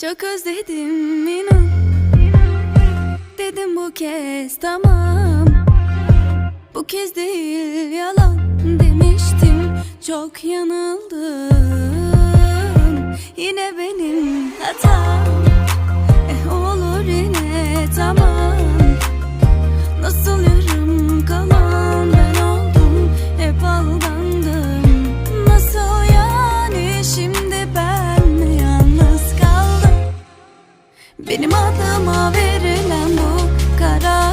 Çok özledim inan. Dedim bu kez tamam. Bu kez değil yalan demiştim. Çok yanıldım. Benim adıma verilen bu karar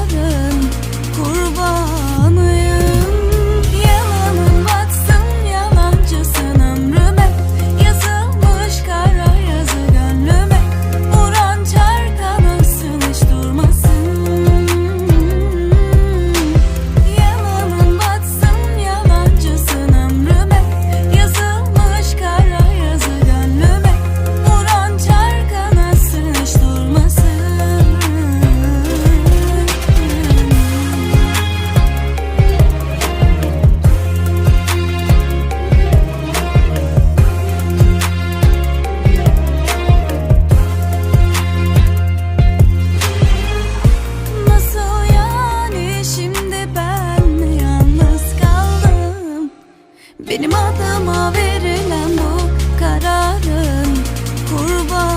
Benim adıma verilen bu kararın kurban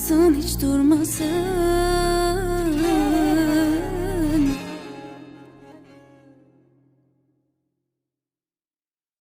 durmasın hiç durmasın.